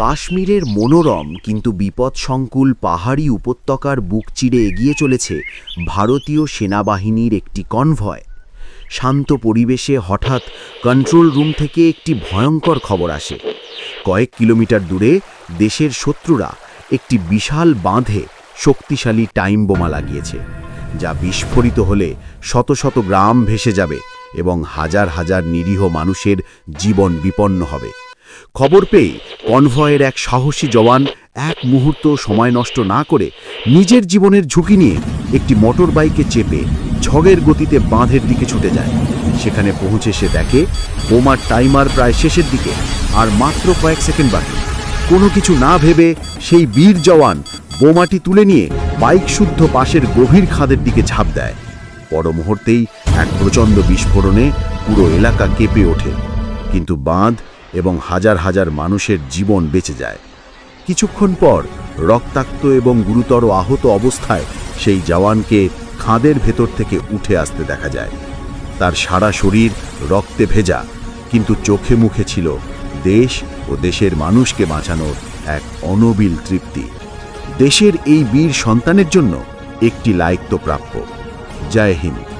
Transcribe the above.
কাশ্মীরের মনোরম কিন্তু বিপদসংকুল পাহাড়ি উপত্যকার বুক চিরে এগিয়ে চলেছে ভারতীয় সেনাবাহিনীর একটি কনভয়। শান্ত পরিবেশে হঠাৎ কন্ট্রোল রুম থেকে একটি ভয়ঙ্কর খবর আসে। কয়েক কিলোমিটার দূরে দেশের শত্রুরা একটি বিশাল বাঁধে শক্তিশালী টাইম বোমা লাগিয়েছে, যা বিস্ফোরিত হলে শত শত গ্রাম ভেসে যাবে এবং হাজার হাজার নিরীহ মানুষের জীবন বিপন্ন হবে। খবর পেয়ে কনভয়ের এক সাহসী জওয়ান এক মুহূর্ত সময় নষ্ট না করে নিজের জীবনের ঝুঁকি নিয়ে একটি মোটর বাইকে চেপে ঝগের গতিতে বাঁধের দিকে ছুটে যায়। সেখানে পৌঁছে সে দেখে বোমার টাইমার প্রায় শেষের দিকে আর মাত্র কয়েক সেকেন্ড বাকি। কোনো কিছু না ভেবে সেই বীর জওয়ান বোমাটি তুলে নিয়ে বাইক শুদ্ধ পাশের গভীর খাদের দিকে ঝাঁপ দেয়। পর মুহূর্তেই এক প্রচণ্ড বিস্ফোরণে পুরো এলাকা কেঁপে ওঠে। কিন্তু বাঁধ এবং হাজার হাজার মানুষের জীবন বেঁচে যায়। কিছুক্ষণ পর রক্তাক্ত এবং গুরুতর আহত অবস্থায় সেই জওয়ানকে খাদের ভেতর থেকে উঠে আসতে দেখা যায়। তার সারা শরীর রক্তে ভেজা, কিন্তু চোখে মুখে ছিল দেশ ও দেশের মানুষকে বাঁচানোর এক অনবিল তৃপ্তি। দেশের এই বীর সন্তানের জন্য একটি তো প্রাপ্য জয় হিন্দ।